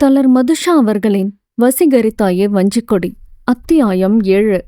எழுத்தாளர் மதுஷா அவர்களின் வசீகரித்தாயே வஞ்சிக்கொடி. அத்தியாயம் ஏழு.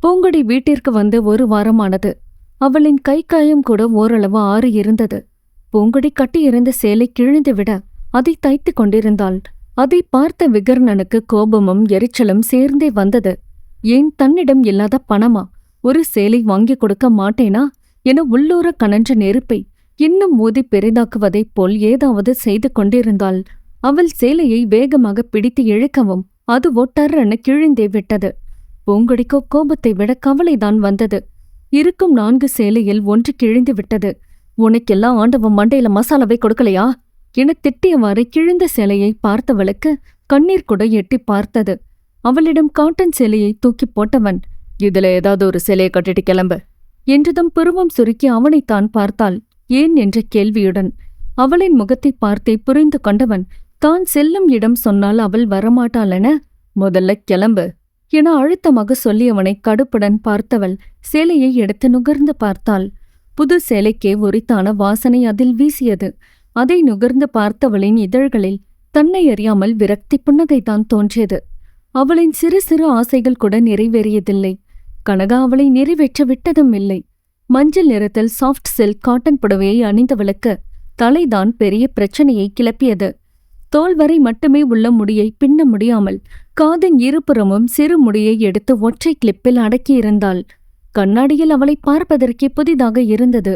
பூங்கொடி வீட்டிற்கு வந்து ஒரு வாரமானது. அவளின் கை காயம் கூட ஓரளவு ஆறு இருந்தது. பூங்கொடி கட்டியிருந்த சேலை கிழிந்து விட அதை தைத்துக் கொண்டிருந்தாள். அதை பார்த்த விகர்ணனுக்கு கோபமும் எரிச்சலும் சேர்ந்தே வந்தது. ஏன் தன்னிடம் இல்லாத பணமா? ஒரு சேலை வாங்கிக் கொடுக்க மாட்டேனா? என உள்ளூர கணஞ்ச நெருப்பை இன்னும் ஊதி பெரிதாக்குவதைப் போல் ஏதாவது செய்து கொண்டிருந்தாள். அவள் சேலையை வேகமாக பிடித்து இழுக்கவும் அது ஒட்டர்ரென கிழிந்தே விட்டது. பூங்கொடிக்கோ கோபத்தை விட கவலைதான் வந்தது. இருக்கும் நான்கு சேலையில் ஒன்று கிழிந்து விட்டது. உனக்கெல்லாம் ஆண்டவன் மண்டையில மசாலாவை கொடுக்கலையா? என திட்டியவாறு கிழிந்த சேலையை பார்த்தவளுக்கு கண்ணீர் கூட எட்டி பார்த்தது. அவளிடம் காட்டன் சேலையை தூக்கி போட்டவன் இதுல ஏதாவது ஒரு சேலையை கட்டிட்டு கிளம்பு என்றதும் புருவம் சுருக்கி அவனைத்தான் பார்த்தாள் ஏன் என்ற கேள்வியுடன். அவளின் முகத்தை பார்த்தே புரிந்து கொண்டவன் தான் செல்லும் இடம் சொன்னால் அவள் வரமாட்டாளென முதல்ல கிளம்பு. என அழுத்தமாக சொல்லியவனை கடுப்புடன் பார்த்தவள் சேலையை எடுத்து நுகர்ந்து பார்த்தாள். புது சேலைக்கே உரித்தான வாசனை அதில் வீசியது. அதை நுகர்ந்து பார்த்தவளின் இதழ்களில் தன்னை அறியாமல் விரக்தி புன்னகைதான் தோன்றியது. அவளின் சிறு சிறு ஆசைகள் கூட நிறைவேறியதில்லை. கனகா அவளை நிறைவேற்ற விட்டதும் இல்லை. மஞ்சள் நிறத்தில் சாஃப்ட் சில்க் காட்டன் புடவையை அணிந்தவளுக்கு தலைதான் பெரிய பிரச்சனையை கிளப்பியது. தோல் வரை மட்டுமே உள்ள முடியை பின்ன முடியாமல் காதின் இருபுறமும் சிறு முடியை எடுத்து ஒற்றை கிளிப்பில் அடக்கியிருந்தாள். கண்ணாடியில் அவளை பார்ப்பதற்கே புதிதாக இருந்தது.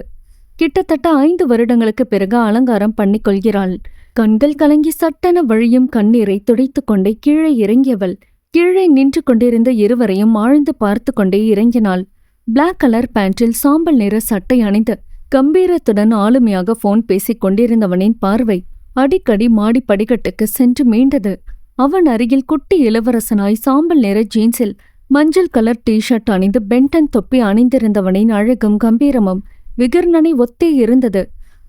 கிட்டத்தட்ட ஐந்து வருடங்களுக்கு பிறகு அலங்காரம் பண்ணிக் கொள்கிறாள். கண்கள் கலங்கி சட்டென வழியும் கண்ணீரை துடைத்துக் கொண்டே கீழே இறங்கியவள். கீழே நின்று கொண்டிருந்த இருவரையும் ஆழ்ந்து பார்த்து கொண்டே இறங்கினாள். பிளாக் கலர் பேண்டில் சாம்பல் நிற சட்டை அணிந்து கம்பீரத்துடன் ஆளுமையாக போன் பேசிக் கொண்டிருந்தவனின் பார்வை அடிக்கடி மாடி படிக்கட்டுக்கு சென்று மீண்டது. அவன் அருகில் குட்டி இளவரசனாய் சாம்பல் நிற ஜீன்ஸில் மஞ்சள் கலர் டி-ஷர்ட் அணிந்து பென்டன் தொப்பி அணிந்திருந்தவனின் அழகும் கம்பீரமும் விகர்ணனை ஒத்தே இருந்தது.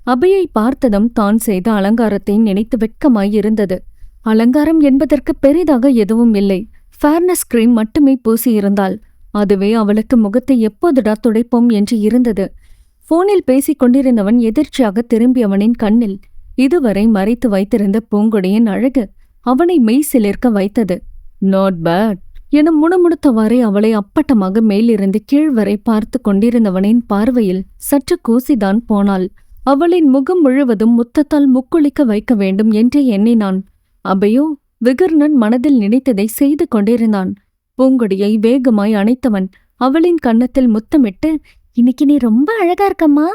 அபையை பார்த்ததும் தான் செய்த அலங்காரத்தை நினைத்து வெட்கமாய் இருந்தது. அலங்காரம் என்பதற்கு பெரிதாக எதுவும் இல்லை. ஃபேர்னஸ் கிரீம் மட்டுமே பூசியிருந்தாள் அதுவே அவளுக்கு முகத்தை எப்போதுடா துடைப்போம் என்று இருந்தது. போனில் பேசிக் கொண்டிருந்தவன் எதிர்ச்சியாக திரும்பியவனின் கண்ணில் இதுவரை மறைத்து வைத்திருந்த பூங்கொடியின் அழகு அவனை மெய் சிலிர்க்க வைத்தது. நாட் பேட் என முணுமுணுத்தவாறே அவளை அப்பட்டமாக மேலிருந்து கீழ் வரை பார்த்து கொண்டிருந்தவனின் பார்வையில் சற்று கூசிதான் போனாள். அவளின் முகம் முழுவதும் முத்தத்தால் முக்குளிக்க வைக்க வேண்டும் என்று எண்ணினான். அபையோ விகர்ணன் மனதில் நினைத்ததை செய்து கொண்டிருந்தான். பூங்கொடியை வேகமாய் அணைத்தவன் அவளின் கன்னத்தில் முத்தமிட்டு இன்னைக்கு நீ ரொம்ப அழகா இருக்கம்மா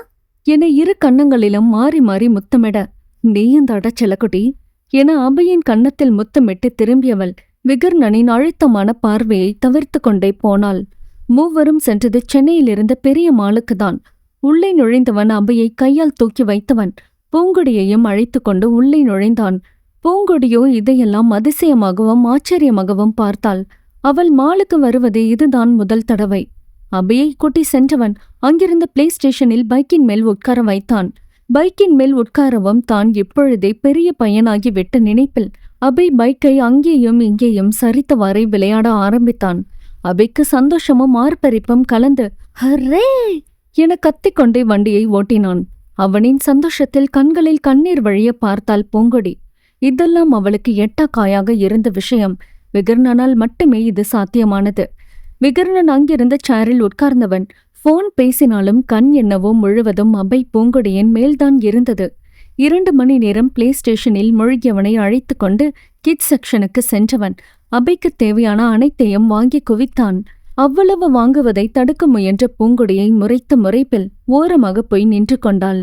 என இரு கன்னங்களிலும் மாறி மாறி முத்தமிட நீயும் தட செல்லக்குட்டி. என அபையின் கன்னத்தில் முத்தமிட்டு திரும்பியவள் விகர்ணனின் அழுத்தமான பார்வையை தவிர்த்து கொண்டே போனாள். மூவரும் சென்றது சென்னையிலிருந்த பெரிய மாலுக்குதான் உள்ளே நுழைந்தவன் அபையை கையால் தூக்கி வைத்தவன். பூங்கொடியையும் அழைத்து கொண்டு உள்ளே நுழைந்தான். பூங்கொடியோ இதையெல்லாம் அதிசயமாகவும் ஆச்சரியமாகவும் பார்த்தாள். அவள் மாலுக்கு வருவது இதுதான் முதல் தடவை. அபையை கூட்டி சென்றவன் அங்கிருந்த பிளே ஸ்டேஷனில் பைக்கின் மேல் உட்கார வைத்தான். பைக்கின் மேல் உட்காரவும் தான் இப்பொழுதே பெரிய பையனாகி விட்ட நினைப்பில் அபை பைக்கை அங்கேயும் இங்கேயும் சரித்தவாறே விளையாட ஆரம்பித்தான். அபைக்கு சந்தோஷமும் ஆர்ப்பரிப்பும் கலந்து ஹரே என கத்திக்கொண்டே வண்டியை ஓட்டினான். அவனின் சந்தோஷத்தில் கண்களில் கண்ணீர் வழிய பார்த்தால் பூங்கொடி. இதெல்லாம் அவளுக்கு எட்டா காயாக இருந்த விஷயம். விகர்ணனால் மட்டுமே இது சாத்தியமானது. விகர்ணன் அங்கிருந்த சேரில் உட்கார்ந்தவன் போன் பேசினாலும் கண் என்னவோ முழுவதும் அபை பூங்கொடியின் மேல்தான் இருந்தது. இரண்டு மணி நேரம் பிளே ஸ்டேஷனில் மூழ்கியவனை அழைத்து கொண்டு கிட்ஸ் செக்ஷனுக்கு சென்றவன். அபைக்கு தேவையான அனைத்தையும் வாங்கி குவித்தான். அவ்வளவு வாங்குவதை தடுக்க முயன்ற பூங்கொடியை முறைத்த முறைப்பில் ஓரமாக போய் நின்று கொண்டாள்.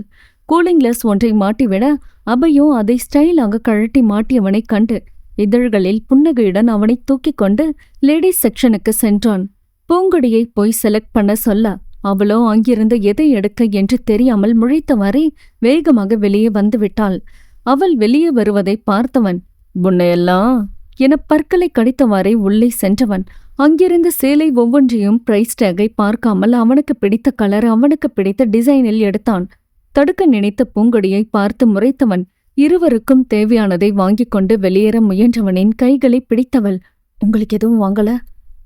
கூலிங் கிளாஸ் ஒன்றை மாட்டிவிட அபையோ அதை ஸ்டைலாக கழட்டி மாட்டியவனைக் கண்டு இதழ்களில் புன்னகையுடன் அவனை தூக்கிக் கொண்டு லேடிஸ் செக்ஷனுக்கு சென்றான். பூங்கொடியை போய் செலக்ட் பண்ண சொல்ல அவளோ அங்கிருந்து எதை எடுக்க என்று தெரியாமல் முழித்தவாறே வேகமாக வெளியே வந்துவிட்டாள். அவள் வெளியே வருவதை பார்த்தவன் உன்னையெல்லாம் என பற்களை கடித்தவாறே உள்ளே சென்றவன். அங்கிருந்த சேலை ஒவ்வொன்றையும் பிரைஸ் டேகை பார்க்காமல் அவனுக்கு பிடித்த கலர் அவனுக்கு பிடித்த டிசைனில் எடுத்தான். தடுக்க நினைத்த பூங்கொடியை பார்த்து முறைத்தவன் இருவருக்கும் தேவையானதை வாங்கிக் கொண்டு வெளியேற முயன்றவனின் கைகளை பிடித்தவள். உங்களுக்கு எதுவும் வாங்கல?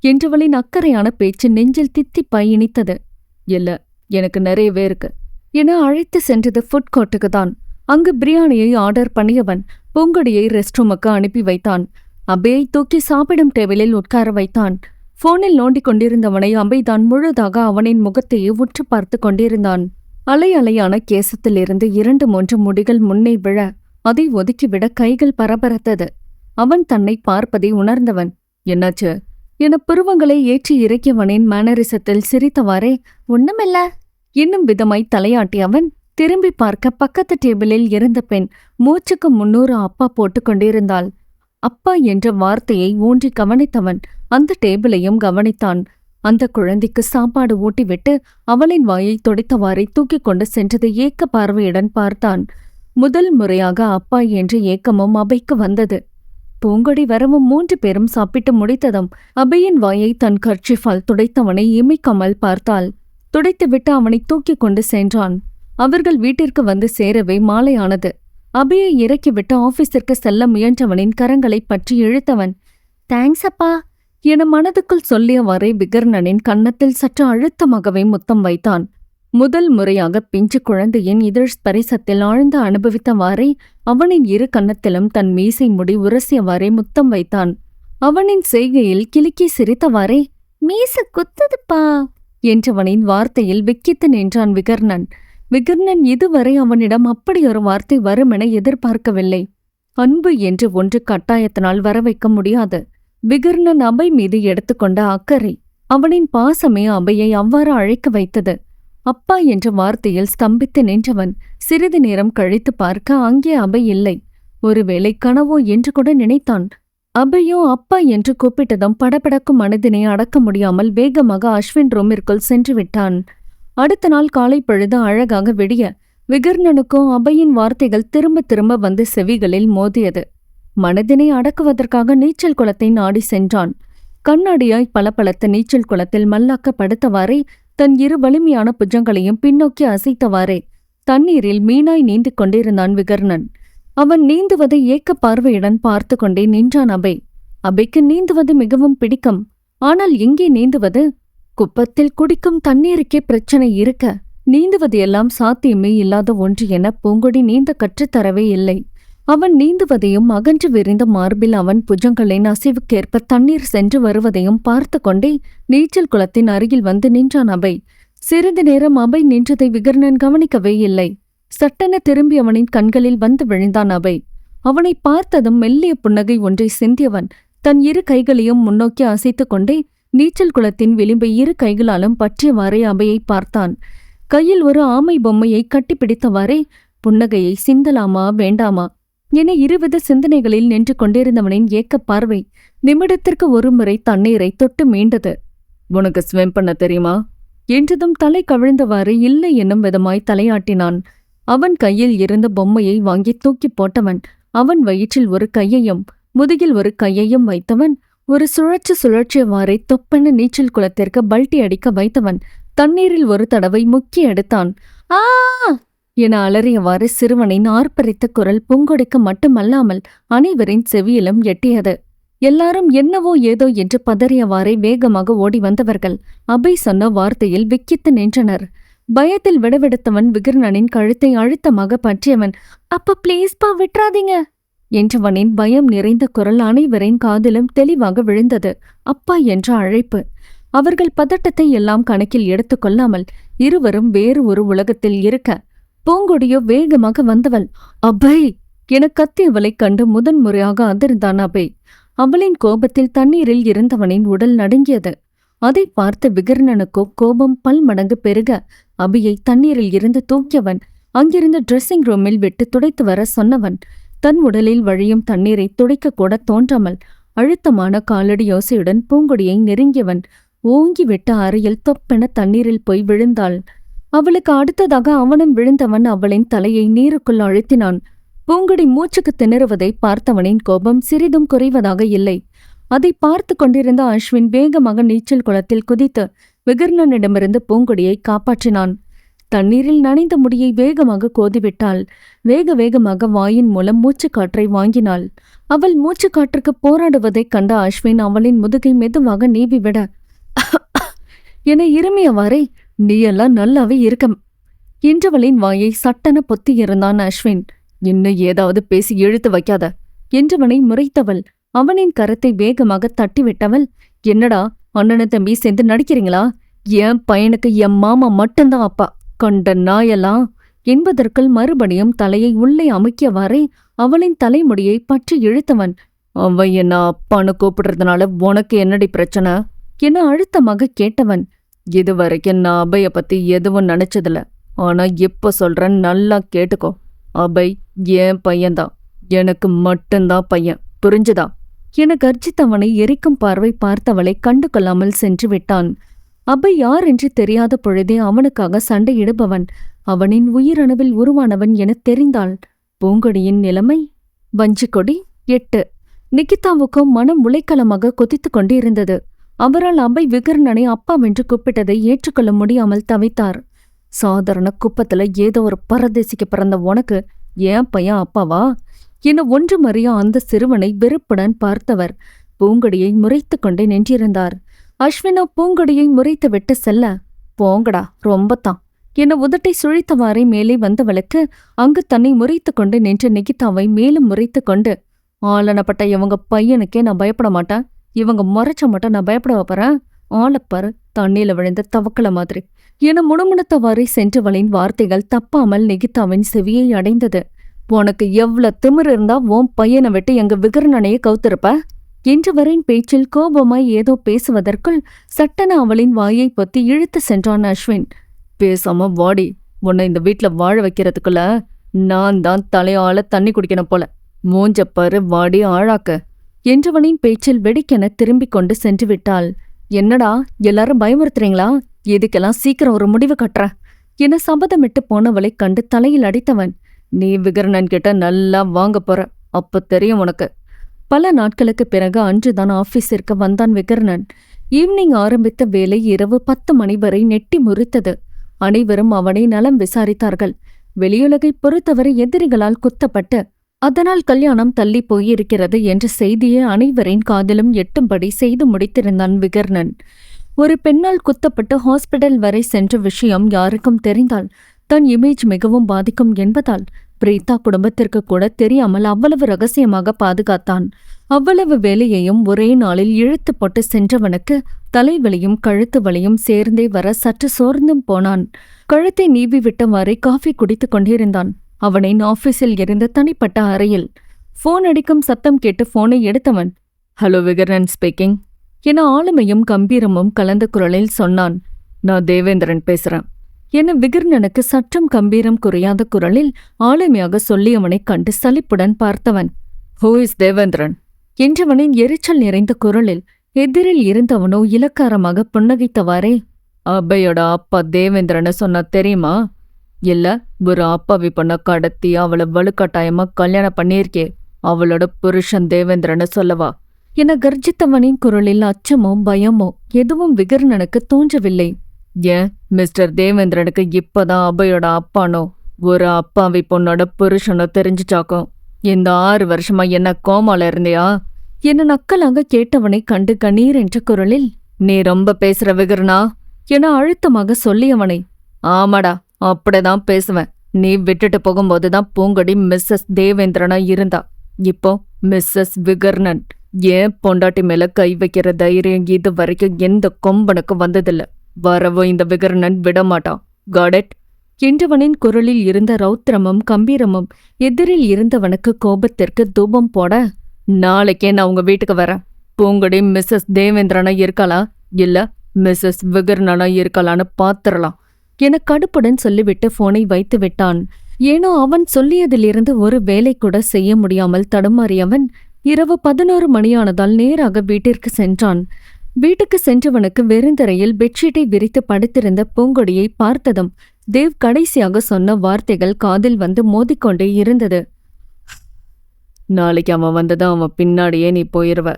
என்றவளின் அக்கறையான பேச்சு நெஞ்சில் தித்திப்பாய் இனித்தது இல்ல எனக்கு நிறையவே இருக்கு. என அழைத்து சென்றது ஃபுட் கோர்ட்டுக்கு தான். அங்கு பிரியாணியை ஆர்டர் பண்ணியவன் பூங்கொடியை ரெஸ்ட் ரூமுக்கு அனுப்பி வைத்தான். அபேயை தூக்கி சாப்பிடும் டேபிளில் உட்கார வைத்தான். போனில் நோண்டிக் கொண்டிருந்தவனை அபை தான் முழுதாக அவனின் முகத்தையே உற்று பார்த்து கொண்டிருந்தான். அலை அலையான கேசத்திலிருந்து இரண்டு மூன்று முடிகள் முன்னே விழ அதை ஒதுக்கிவிட கைகள் பரபரத்தது. அவன் தன்னை பார்ப்பதை உணர்ந்தவன் என்னாச்சு? என புருவங்களை ஏற்றி இறக்கியவனின் மேனரிசத்தில் சிரித்தவாறே ஒண்ணுமில்ல. இன்னும் விதமாய் தலையாட்டி அவன் திரும்பி பார்க்க பக்கத்து டேபிளில் இருந்த பெண் மூச்சுக்கு முன்னூறு அப்பா போட்டுக் கொண்டிருந்தாள். அப்பா என்ற வார்த்தையை ஊன்றி கவனித்தவன் அந்த டேபிளையும் கவனித்தான். அந்த குழந்தைக்கு சாப்பாடு ஊட்டிவிட்டு அவளின் வாயை துடைத்தவாறே தூக்கிக் கொண்டு சென்றதை ஏக்க பார்வையுடன் பார்த்தான். முதல் முறையாக அப்பா என்ற ஏக்கமும் அபைக்கு வந்தது. பூங்கொடி வரவும் மூன்று பேரும் சாப்பிட்டு முடித்ததும் அபையின் வாயை தன் கர்ச்சிஃபால் துடைத்தவனை இமைக்காமல் பார்த்தாள். துடைத்துவிட்டு அவனை தூக்கிக் கொண்டு சென்றான். அவர்கள் வீட்டிற்கு வந்து சேரவே மாலையானது. அபையை இறக்கிவிட்டு ஆபீஸிற்கு செல்ல முயன்றவனின் கரங்களை பற்றி இழுத்தவன் தேங்க்ஸ் அப்பா என மனதுக்குள் சொல்லியவாறே விகர்ணனின் கன்னத்தில் சற்று அழுத்தமாகவே முத்தம் வைத்தான். முதல் முறையாக பிஞ்சு குழந்தையின் இதழ் ஸ்பரிசத்தில் ஆழ்ந்து அனுபவித்தவாறே அவனின் இரு கன்னத்திலும் தன் மீசை முடி உரசியவாறே முத்தம் வைத்தான். அவனின் செய்கையில் கிலுக்கி சிரித்தவாறே மீச குத்துதுப்பா என்றவனின் வார்த்தையில் விக்கித்து நின்றான் விகர்ணன். விகர்ணன் இதுவரை அவனிடம் அப்படியொரு வார்த்தை வருமென எதிர்பார்க்கவில்லை. அன்பு என்று ஒன்று கட்டாயத்தினால் வரவைக்க முடியாது. விகர்ணன் அபை மீது எடுத்துக்கொண்ட அக்கறை அவனின் பாசமே அபையை அவ்வாறு அழைக்க வைத்தது. அப்பா என்ற வார்த்தையில் ஸ்தம்பித்து நின்றவன் சிறிது நேரம் கழித்து பார்க்க அங்கே அபை இல்லை. ஒருவேளை கனவோ என்று கூட நினைத்தான். அபையோ அப்பா என்று கூப்பிட்டதும் படபடக்கும் மனதினை அடக்க முடியாமல் வேகமாக அஸ்வின் ரூமிற்குள் சென்று விட்டான். அடுத்த நாள் காலை பொழுது அழகாக விடிய விகர்ணனுக்கும் அபையின் வார்த்தைகள் திரும்ப திரும்ப வந்து செவிகளில் மோதியது. மனதினை அடக்குவதற்காக நீச்சல் குளத்தை நாடி சென்றான். கண்ணாடியாய் பளபளத்த நீச்சல் குளத்தில் மல்லாக்க படுத்தவாறே தன் இரு வலிமையான புஜங்களையும் பின்னோக்கி அசைத்தவாறே தண்ணீரில் மீனாய் நீந்து கொண்டிருந்தான் விகர்ணன். அவன் நீந்துவதை ஏக்க பார்வையுடன் பார்த்து கொண்டே நின்றான் அபை. அபைக்கு நீந்துவது மிகவும் பிடிக்கும். ஆனால் எங்கே நீந்துவது? குப்பத்தில் குடிக்கும் தண்ணீருக்கே பிரச்சனை இருக்க. நீந்துவது எல்லாம் சாத்தியமே இல்லாத ஒன்று என பூங்கொடி நீந்த கற்றுத்தரவே இல்லை. அவன் நீந்துவதையும் அகன்று விரிந்த மார்பில் அவன் புஜங்களின் அசைவுக்கேற்ப தண்ணீர் சென்று வருவதையும் பார்த்து கொண்டே நீச்சல் குளத்தின் அருகில் வந்து நின்றான் அபை. சிறிது நேரம் அபை நின்றதை விகர்ணன் கவனிக்கவே இல்லை. சட்டென திரும்பி அவனின் கண்களில் வந்து விழுந்தான் அபை. அவனை பார்த்ததும் மெல்லிய புன்னகை ஒன்றை சிந்தியவன் தன் இரு கைகளையும் முன்னோக்கி அசைத்துக் கொண்டே நீச்சல் குளத்தின் விளிம்பை இரு கைகளாலும் பற்றியவாறே அபையை பார்த்தான். கையில் ஒரு ஆமை பொம்மையை கட்டிப்பிடித்தவாறே புன்னகையை சிந்தலாமா வேண்டாமா? என இருவித சிந்தனைகளில் நின்று கொண்டிருந்தவனின் ஏக்கப் பார்வை நிமிடத்திற்கு ஒருமுறை தண்ணீரை தொட்டு மீண்டது. உனக்கு ஸ்விம் பண்ண தெரியுமா? என்றதும் தலை கவிழ்ந்தவாறு இல்லை என்னும் விதமாய் தலையாட்டினான். அவன் கையில் இருந்த பொம்மையை வாங்கி தூக்கி போட்டவன் அவன் வயிற்றில் ஒரு கையையும் முதுகில் ஒரு கையையும் வைத்தவன் ஒரு சுழற்சி சுழற்சியவாறே தொப்பென நீச்சல் குளத்திற்கு பல்ட்டி அடிக்க வைத்தவன் தண்ணீரில் ஒரு தடவை முக்கி எடுத்தான் ஆ! என அலறியவாறு சிறுவனின் ஆர்ப்பரித்த குரல் பூங்கொடிக்கு மட்டுமல்லாமல் அனைவரின் செவியிலும் எட்டியது. எல்லாரும் என்னவோ ஏதோ என்று பதறியவாறே வேகமாக ஓடி வந்தவர்கள். அபை சொன்ன வார்த்தையில் விக்கித்து நின்றனர். பயத்தில் விடவெடுத்தவன் விகிர்ணனின் கழுத்தை அழுத்தமாக பற்றியவன் அப்ப பிளீஸ்பா விட்றாதீங்க என்றவனின் பயம் நிறைந்த குரல் அனைவரின் காதிலும் தெளிவாக விழுந்தது. அப்பா என்ற அழைப்பு. அவர்கள் பதட்டத்தை எல்லாம் கணக்கில் எடுத்துக்கொள்ளாமல் இருவரும் வேறு ஒரு உலகத்தில் இருக்க பூங்கொடியோ வேகமாக வந்தவள் அபை என கத்தியவளைக் கண்டு முதன் முறையாக அதிர்ந்தான் அபை அவளின் கோபத்தில் தண்ணீரில் இருந்தவனின் உடல் நடுங்கியது. அதை பார்த்த விகர்ணனுக்கோ கோபம் பல்மடங்கு பெருக. அபியை தண்ணீரில் இருந்து தூக்கியவன் அங்கிருந்து ட்ரெஸ்ஸிங் ரூமில் விட்டு துடைத்து வர சொன்னவன். தன் உடலில் வழியும் தண்ணீரை துடைக்க கூட தோன்றாமல் அழுத்தமான காலடி யோசையுடன் பூங்கொடியை நெருங்கியவன் ஓங்கி விட்ட அறையில் தொப்பென தண்ணீரில் போய் விழுந்தாள். அவளுக்கு அடுத்ததாக அவனும் விழுந்தவன் அவளின் தலையை நீருக்குள் அழுத்தினான். பூங்கொடி மூச்சுக்கு திணறுவதை பார்த்தவனின் கோபம் சிறிதும் குறைவதாக இல்லை. அதை பார்த்து கொண்டிருந்த அஸ்வின் வேகமாக நீச்சல் குளத்தில் குதித்து விகர்ணனிடமிருந்து பூங்கொடியை காப்பாற்றினான். தண்ணீரில் நனைந்த முடியை வேகமாக கோதிவிட்டாள். வேக வேகமாக வாயின் மூலம் மூச்சுக்காற்றை வாங்கினாள். அவள் மூச்சுக்காற்றுக்கு போராடுவதைக் கண்ட அஸ்வின் அவளின் முதுகை மெதுவாக நீவிவிட என இருமியவாறே நீ எல்லாம் நல்லாவே இருக்க என்றவளின் வாயை சட்டென பொத்தியிருந்தான் அஸ்வின். இன்னும் ஏதாவது பேசி இழுத்து வைக்காத என்றவனை முறைத்தவள். அவனின் கரத்தை வேகமாக தட்டிவிட்டவள். என்னடா அண்ணன தம்பி சேர்ந்து நடிக்கிறீங்களா? என் பையனுக்கு என் மாமா மட்டும்தான் அப்பா. கண்ட நாயெல்லாம். என்பதற்குள் மறுபடியும் தலையை உள்ளே அமுக்கியவாறே அவளின் தலைமுடியை பற்றி இழுத்தவன். அவன் என்ன அப்பான்னு கூப்பிடுறதுனால உனக்கு என்னடி பிரச்சனை? என அழுத்தமாக கேட்டவன். இதுவரைக்கும் நான் அபய பத்தி எதுவும் நினச்சதில்ல. ஆனா இப்ப சொல்கிறேன் நல்லா கேட்டுக்கோ. அபய் என் பையன்தான். எனக்கு மட்டும்தான் பையன். புரிஞ்சுதா? என கர்ஜித்தவனை எரிக்கும் பார்வை பார்த்தவளை கண்டு கொள்ளாமல் சென்று விட்டான். அபை யார் என்று தெரியாத பொழுதே அவனுக்காக சண்டையிடுபவன் அவனின் உயிரணுவில் உருவானவன் எனத் தெரிந்தாள். பூங்கொடியின் நிலைமை? வஞ்சிக்கொடி எட்டு. நிகிதாவுக்கும் மனம் முளைக்கலமாக கொதித்துக் கொண்டிருந்தது. அவரால் அபய் விகர்ணனை அப்பாவென்று கூப்பிட்டதை ஏற்றுக்கொள்ள முடியாமல் தவித்தார். சாதாரண குப்பத்துல ஏதோ ஒரு பரதேசிக்கு பிறந்த உனக்கு ஏன் பையன் அப்பாவா என ஒன்று மறியா அந்த சிறுவனை வெறுப்புடன் பார்த்தவர். பூங்கொடியை முறைத்து கொண்டே நின்றிருந்தார். அஸ்வினோ பூங்கொடியை முறைத்து விட்டு செல்ல. போங்கடா ரொம்பத்தான் என உதட்டை சுழித்தவாறே மேலே வந்தவளுக்கு அங்கு தன்னை முறைத்து கொண்டு நின்ற நிகிதாவை மேலும் முறைத்து கொண்டு ஆளனப்பட்ட இவங்க பையனுக்கே நான் பயப்பட மாட்டேன். இவங்க மறைச்ச மட்டும் நான் பயப்பட வைப்பறேன். ஆளப்பாரு தண்ணியில விழுந்த தவக்கல மாதிரி. என முணுமுணுத்தவாறே சென்றவளின் வார்த்தைகள் தப்பாமல் நிகிதாவின் செவியை அடைந்தது. உனக்கு எவ்வளவு திமிரு இருந்தா உன் பையனை விட்டு எங்க விகரணனைய கவுத்திருப்ப? என்றவரின் பேச்சில் கோபமாய் ஏதோ பேசுவதற்குள் சட்டன அவளின் வாயை பொத்தி இழுத்து சென்றான் அஸ்வின். பேசாம வாடி உன்னை இந்த வீட்ல வாழ வைக்கிறதுக்குள்ள நான் தான் தலையால தண்ணி குடிக்கணும் போல. மூஞ்சப்பாரு வாடி ஆழாக்க. என்றவனின் பேச்சில் வெடிக்கென திரும்பிக் கொண்டு சென்று விட்டாள் என்னடா எல்லாரும் பயமுறுத்துறீங்களா? இதுக்கெல்லாம் சீக்கிரம் ஒரு முடிவு கட்டுற? என சபதமிட்டு போனவளைக் கண்டு தலையில் அடித்தவன் நீ விகரணன் கிட்ட நல்லா வாங்க போற அப்ப தெரியும் உனக்கு. பல நாட்களுக்கு பிறகு அன்றுதான் ஆபீஸிற்கு வந்தான் விகர்ணன். ஈவினிங் ஆரம்பித்த வேலை இரவு பத்து மணி வரை நெட்டி முறித்தது. அனைவரும் அவனை நலம் விசாரித்தார்கள். வெளியுலகை பொறுத்தவரை எதிரிகளால் குத்தப்பட்டு அதனால் கல்யாணம் தள்ளி போயிருக்கிறது என்ற செய்தியை அனைவரின் காதிலும் எட்டும்படி செய்து முடித்திருந்தான் விகர்ணன். ஒரு பெண்ணால் குத்தப்பட்டு ஹாஸ்பிடல் வரை சென்ற விஷயம் யாருக்கும் தெரிந்தால் தன் இமேஜ் மிகவும் பாதிக்கும் என்பதால் பிரீதா குடும்பத்திற்கு கூட தெரியாமல் அவ்வளவு ரகசியமாக பாதுகாத்தான். அவ்வளவு வேலையையும் ஒரே நாளில் இழுத்து போட்டு சென்றவனுக்கு தலைவலியும் கழுத்து வலியும் சேர்ந்தே வர சற்று சோர்ந்தும் போனான். கழுத்தை நீவி விட்டவாறே காஃபி குடித்துக் கொண்டிருந்தான். அவனின் ஆபீஸில் இருந்த தனிப்பட்ட அறையில் ஃபோன் அடிக்கும் சத்தம் கேட்டு ஃபோனை எடுத்தவன் ஹலோ விகரன் ஸ்பீக்கிங் என ஆளுமையும் கம்பீரமும் கலந்த குரலில் சொன்னான் நான் தேவேந்திரன் பேசுறேன். என விகர்ணனுக்கு சற்றும் கம்பீரம் குறையாத குரலில் ஆளுமையாக சொல்லியவனைக் கண்டு சலிப்புடன் பார்த்தவன் ஹூ இஸ் தேவேந்திரன்? என்றவனின் எரிச்சல் நிறைந்த குரலில் எதிரில் இருந்தவனோ இலக்காரமாக புன்னகைத்தவாறே அபையோட அப்பா தேவேந்திரன சொன்னா தெரியுமா? இல்ல ஒரு அப்பாவி பொண்ண கடத்தி அவளை வலுக்கட்டாயமா கல்யாணம் பண்ணியிருக்கே. அவளோட புருஷன் தேவேந்திரன்னு சொல்லவா. என கர்ஜித்தவனின் குரலில் அச்சமோ பயமோ எதுவும் விகர்ணனுக்கு தோன்றவில்லை. ஏன் மிஸ்டர் தேவேந்திரனுக்கு இப்பதான் அபயோட அப்பானோ ஒரு அப்பாவி பொண்ணோட புருஷனோ தெரிஞ்சுச்சாக்கும் இந்த ஆறு வருஷமா என்ன கோமால இருந்தியா? என்ன நக்கலாக கேட்டவனை கண்டு கண்ணீர் என்ற குரலில் நீ ரொம்ப பேசுற விகர்ணா? என அழுத்தமாக சொல்லியவனை ஆமாடா அப்படிதான் பேசுவேன். நீ விட்டுட்டு போகும்போதுதான் பூங்கொடி மிஸ்ஸஸ் தேவேந்திரனா இருந்தா. இப்போ மிஸ்ஸஸ் விகர்ணன். ஏன் பொண்டாட்டி மேல கை வைக்கிற தைரியம் இது வரைக்கும் எந்த கொம்பனுக்கு வந்ததில்ல? வரவோ இந்த விகர்ணன் விடமாட்டான். காடெட் என்றவனின் குரலில் இருந்த ரௌத்திரமும் கம்பீரமும் எதிரில் இருந்தவனுக்கு கோபத்திற்கு தூபம் போட நாளைக்கே நான் உங்க வீட்டுக்கு வரேன். பூங்கொடி மிஸ்ஸஸ் தேவேந்திரனா இருக்காளா? இல்ல மிஸ்ஸஸ் விகர்ணனா இருக்கலான்னு பாத்துரலாம். என கடுப்புடன் சொல்லிவிட்டு போனை வைத்து விட்டான். ஏனோ அவன் சொல்லியதிலிருந்து ஒரு வேலை கூட செய்ய முடியாமல் தடுமாறியவன் இரவு பதினோரு மணியானதால் நேராக வீட்டிற்கு சென்றான். வீட்டுக்கு சென்றவனுக்கு வெறுந்தரையில் பெட்ஷீட்டை விரித்து படுத்திருந்த பூங்கொடியை பார்த்ததும் தேவ் கடைசியாக சொன்ன வார்த்தைகள் காதில் வந்து மோதிக்கொண்டே இருந்தது. நாளைக்கு அவன் வந்ததும் அவன் பின்னாடியே நீ போயிருவ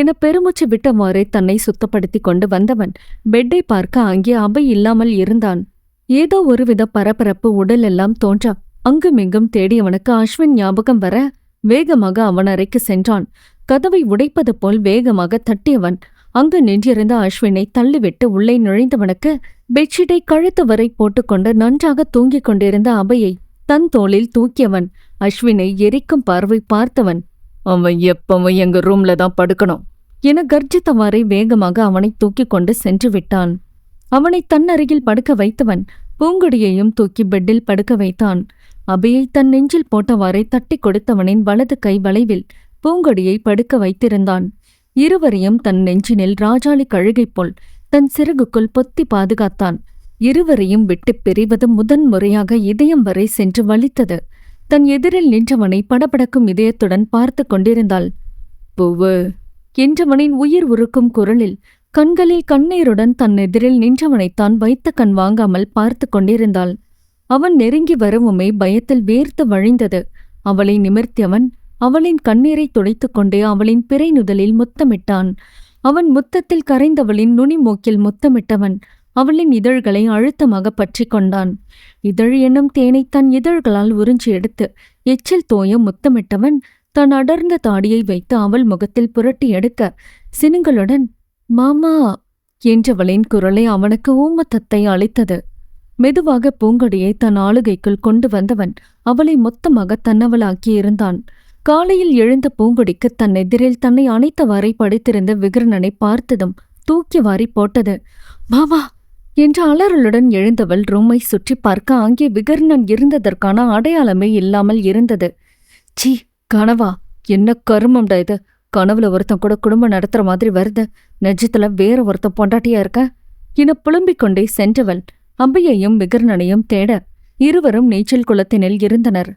என பெருமூச்சு விட்டவாறே தன்னை சுத்தப்படுத்தி கொண்டு வந்தவன். பெட்டை பார்க்க அங்கே அபை இல்லாமல் இருந்தான். ஏதோ ஒருவித பரபரப்பு உடல் எல்லாம் தோன்ற அங்குமிங்கும் தேடியவனுக்கு அஸ்வின் ஞாபகம் வர வேகமாக அவன் அறைக்கு சென்றான். கதவை உடைப்பது போல் வேகமாக தட்டியவன் அங்கு நின்றிருந்த அஸ்வினை தள்ளிவிட்டு உள்ளே நுழைந்தவனுக்கு பெட்ஷீட்டை கழுத்து வரை போட்டுக்கொண்டு நன்றாக தூங்கிக் கொண்டிருந்த அபையை தன் தோளில் தூக்கியவன் அஸ்வினை எரிக்கும் பார்வை பார்த்தவன் அவன் எப்பவும் எங்க ரூம்ல தான் படுக்கணும் என கர்ஜித்தவாறே வேகமாக அவனை தூக்கிக் கொண்டு சென்று விட்டான். அவனை தன்னருகில் படுக்க வைத்தவன் பூங்கொடியையும் தூக்கி பெட்டில் படுக்க வைத்தான். அபியை தன் நெஞ்சில் போட்டவாறே தட்டி கொடுத்தவனின் வலது கை வளைவில் பூங்கொடியை படுக்க வைத்திருந்தான். இருவரையும் தன் நெஞ்சினில் ராஜாளி கழுகை போல் தன் சிறகுக்குள் பொத்தி பாதுகாத்தான். இருவரையும் விட்டுப் பிரிவது முதன் முறையாக இதயம் வரை சென்று வலித்தது. தன் எதிரில் நின்றவனை படபடக்கும் இதயத்துடன் பார்த்து கொண்டிருந்தாள். பூவு என்றவனின் உயிர் உருக்கும் குரலில் கண்களில் கண்ணீருடன் தன் எதிரில் நின்றவனைத்தான் வைத்த கண் வாங்காமல் பார்த்து கொண்டிருந்தாள். அவன் நெருங்கி வரவுமே பயத்தில் வேர்த்து வழிந்தது. அவளை நிமிர்த்தியவன் அவளின் கண்ணீரை துடைத்துக் கொண்டே அவளின் பிறை நுதலில் முத்தமிட்டான். அவன் முத்தத்தில் கரைந்தவளின் நுனி மூக்கில் முத்தமிட்டவன் அவளின் இதழ்களை அழுத்தமாக பற்றி கொண்டான். இதழ் என்னும் தேனை தன் இதழ்களால் உறிஞ்சி எடுத்து எச்சில் தோய முத்தமிட்டவன் தன் அடர்ந்த தாடியை வைத்து அவள் முகத்தில் புரட்டி எடுக்க சினுங்களுடன் மாமா என்றவளின் குரலை அவனுக்கு ஊமத்தத்தை அளித்தது. மெதுவாக பூங்கொடியை தன் ஆளுகைக்குள் கொண்டு வந்தவன் அவளை மொத்தமாக தன்னவளாக்கியிருந்தான் காலையில் எழுந்த பூங்கொடிக்கு தன் எதிரில் தன்னை அணைத்தவாறை படித்திருந்த விகரணனை பார்த்ததும் தூக்கி வாரி போட்டது. மாமா என்ற அலறலுடன் எழுந்தவள் ரூமை சுற்றி பார்க்க அங்கே விகர்ணன் இருந்ததற்கான அடையாளமே இல்லாமல் இருந்தது. சீ கனவா என்ன கருமம்டா இது? கனவுல ஒருத்தன் கூட குடும்பம் நடத்துற மாதிரி வருது. நெஜத்துல வேற ஒருத்தன் பொண்டாட்டியா இருக்க? என புலம்பிக் கொண்டே சென்றவள் அபையையும் விகர்ணனையும் தேட இருவரும் நீச்சல் குளத்தினில் இருந்தனர்.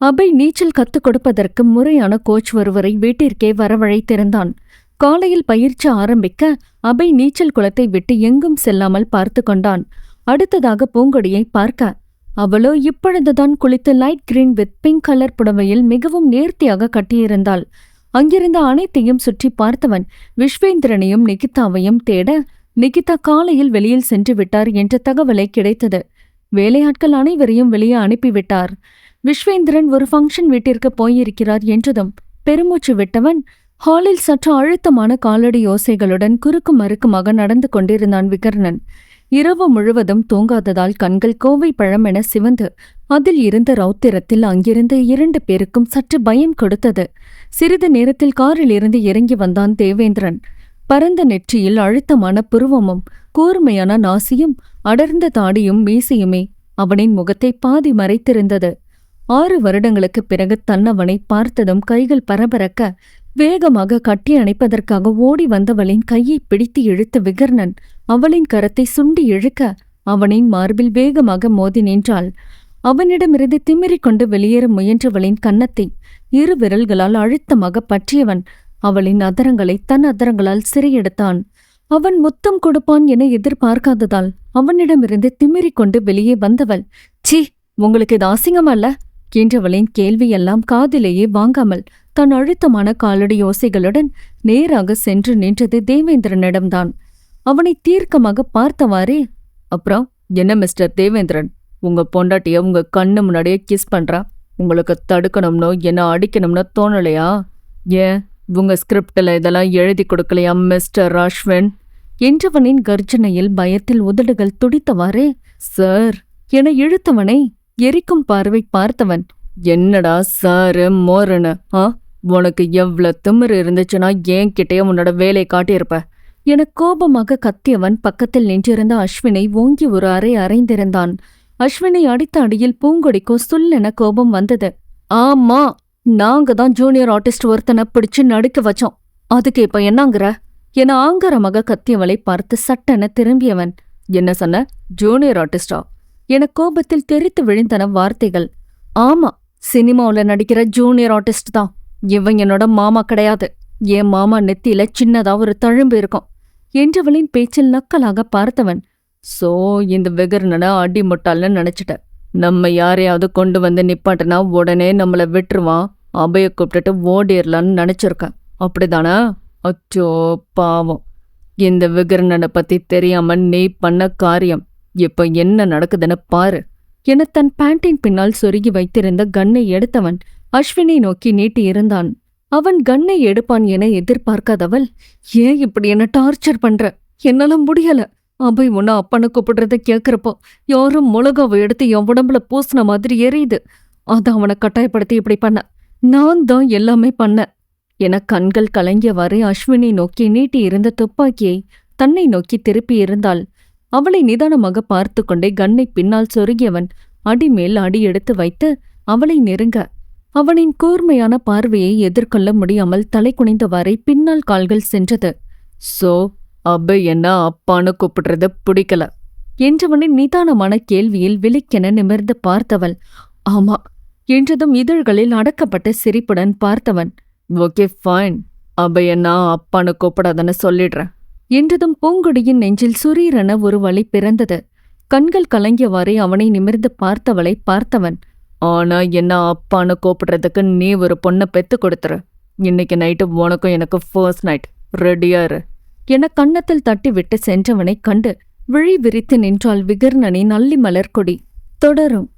அபை நீச்சல் கத்துக் கொடுப்பதற்கு முறையான கோச் ஒருவரை வீட்டிற்கே வரவழைத்திருந்தான். காலையில் பயிற்சி ஆரம்பிக்க அபை நீச்சல் குளத்தை விட்டு எங்கும் செல்லாமல் பார்த்து கொண்டான். அடுத்ததாக பூங்கொடியை பார்க்க அவளோ இப்பொழுதுதான் குளித்து light green with pink colour புடவையில் மிகவும் நேர்த்தியாக கட்டியிருந்தாள். அங்கிருந்த அனைத்தையும் சுற்றி பார்த்தவன் விஸ்வேந்திரனையும் நிகிதாவையும் தேட நிகிதா காலையில் வெளியில் சென்று விட்டார் என்ற தகவலை கிடைத்தது. வேலையாட்கள் அனைவரையும் வெளியே அனுப்பிவிட்டார். விஸ்வேந்திரன் ஒரு ஃபங்க்ஷன் வீட்டிற்கு போயிருக்கிறார் என்றதும் பெருமூச்சு விட்டவன் ஹாலில் சற்று அழுத்தமான காலடி ஓசைகளுடன் குறுக்கு மறுக்குமாக நடந்து கொண்டிருந்தான் விகர்ணன். இரவு முழுவதும் தூங்காததால் கண்கள் கோவை பழமென சிவந்து அதில் இருந்த ரௌத்திரத்தில் அங்கிருந்த இரண்டு பேருக்கும் சற்று பயம் கொடுத்தது. சிறிது நேரத்தில் காரில் இருந்து இறங்கி வந்தான் தேவேந்திரன். பரந்த நெற்றியில் அழுத்தமான புருவமும் கூர்மையான நாசியும் அடர்ந்த தாடியும் மீசையுமே அவனின் முகத்தை பாதி மறைத்திருந்தது. ஆறு வருடங்களுக்குப் பிறகு தன்னவனை பார்த்ததும் கைகள் பரபரக்க வேகமாக கட்டி அணைப்பதற்காக ஓடி வந்தவளின் கையை பிடித்து இழுத்த விகர்ணன் அவளின் கரத்தை சுண்டி இழுக்க அவனின் மார்பில் வேகமாக மோதி நின்றாள். அவனிடமிருந்து திமிரிக் கொண்டு வெளியேற முயன்றவளின் கன்னத்தை இரு விரல்களால் அழுத்தமாக பற்றியவன் அவளின் அதரங்களை தன் அதரங்களால் சிறையெடுத்தான். அவன் முத்தம் கொடுப்பான் என எதிர்பார்க்காததால் அவனிடமிருந்து திமிரிக் கொண்டு வெளியே வந்தவள் சீ உங்களுக்கு இது அசிங்கமல்ல? என்றவளின் கேள்வியெல்லாம் காதிலேயே வாங்காமல் தன் அழுத்தமான காலடி யோசைகளுடன் நேராக சென்று நின்றது தேவேந்திரனிடம்தான். அவனை தீர்க்கமாக பார்த்தவாறே அப்புறம் என்ன மிஸ்டர் தேவேந்திரன்? உங்க பொண்டாட்டிய உங்க கண்ணு முன்னாடியே கிஸ் பண்றா? உங்களுக்கு தடுக்கணும்னோ என்ன அடிக்கணும்னோ தோணலையா? ஏன் உங்க ஸ்கிரிப்டில் இதெல்லாம் எழுதி கொடுக்கலையா மிஸ்டர் அஸ்வின்? என்றவனின் கர்ஜனையில் பயத்தில் உதடுகள் துடித்தவாறே சார். என இழுத்தவனை எரிக்கும் பார்வை பார்த்தவன் என்னடா சாரு மோரனு ஆ? உனக்கு எவ்வளோ திமிரு இருந்துச்சுன்னா ஏன் கிட்டேயே உன்னோட வேலை காட்டியிருப்ப. என கோபமாக கத்தியவன் பக்கத்தில் நின்றிருந்த அஸ்வினை ஓங்கி ஒரு அறை அறைந்திருந்தான். அஸ்வினை அடித்த அடியில் பூங்கொடிக்கோ சுல்லென கோபம் வந்தது. ஆமா நாங்க தான் ஜூனியர் ஆர்டிஸ்ட் ஒருத்தனை பிடிச்சு நடுக்க வச்சோம். அதுக்கு இப்ப என்னங்கிற? என ஆங்கரமாக கத்தியவளை பார்த்து சட்டென திரும்பியவன். என்ன சொன்ன? ஜூனியர் ஆர்டிஸ்டா? என கோபத்தில் தெரித்து விழுந்தன வார்த்தைகள். ஆமா சினிமாவுல நடிக்கிற ஜூனியர் ஆர்டிஸ்ட் தான். இவன் என்னோட மாமா கிடையாது. என் மாமா நெத்தியில சின்னதா ஒரு தழும்பு இருக்கும். என்றவளின் பேச்சில் நக்கலாக பார்த்தவன் சோ இந்த விகர்ணனை அடி முட்டாள்னு நினைச்சிட்ட. நம்ம யாரையாவது கொண்டு வந்து நிப்பாட்டினா உடனே நம்மள விட்டுருவான். அபய கூப்பிட்டுட்டு ஓடிடலான்னு நினைச்சிருக்கேன். அப்படிதானா? அச்சோ பாவம். இந்த விகரணனை பத்தி தெரியாம நீ பண்ண காரியம். இப்ப என்ன நடக்குதுன்னு பாரு. என தன் பேண்டின் பின்னால் சொருகி வைத்திருந்த கன்னை எடுத்தவன் அஸ்வினை நோக்கி நீட்டி இருந்தான். அவன் கன்னை எடுப்பான் என எதிர்பார்க்காதவள் ஏன் இப்படி என்ன டார்ச்சர் பண்ற? என்னால முடியல. அபை உன்ன அப்பனை கூப்பிடுறத கேக்குறப்போ யாரும் மிளகாவை எடுத்து என் உடம்புல பூசின மாதிரி எரியுது. அதை அவனை கட்டாயப்படுத்தி இப்படி பண்ண. நான் தான் எல்லாமே பண்ண. என கண்கள் கலங்கியவாறு அஸ்வினை நோக்கி நீட்டி இருந்த துப்பாக்கியை தன்னை நோக்கி திருப்பி இருந்தாள். அவளை நிதானமாக பார்த்து கொண்டே கண்ணை பின்னால் சொருகியவன் அடிமேல் அடி எடுத்து வைத்து அவளை நெருங்க அவனின் கூர்மையான பார்வையை எதிர்கொள்ள முடியாமல் தலை குனிந்தவாறே பின்னால் கால்கள் சென்றது. சோ அப்ப என்ன அப்பான்னு கூப்பிடுறது பிடிக்கல என்றவனின் நிதானமான கேள்வியில் விழிக்கென நிமிர்ந்து பார்த்தவள். ஆமா என்றதும் இதழ்களில் அடக்கப்பட்ட சிரிப்புடன் பார்த்தவன். Okay fine. அப்ப என்ன அப்பான்னு கூப்பிடாதன்னு சொல்லிடுறேன் என்றதும் பூங்குடியின் நெஞ்சில் சுரீரென ஒரு வழி பிறந்தது. கண்கள் கலங்கியவாறே அவனை நிமிர்ந்து பார்த்தவளை பார்த்தவன். ஆனா என்ன அப்பான்னு கூப்பிடுறதுக்கு நீ ஒரு பொண்ணை பெத்து கொடுத்துரு. இன்னைக்கு நைட்டு உனக்கும் எனக்கு ஃபர்ஸ்ட் நைட் ரெடியாரு என கன்னத்தில் தட்டி விட்டு சென்றவனைக் கண்டு விழி விரித்து நின்றாள் விகர்ணனின் அல்லி மலர்கொடி. தொடரும்.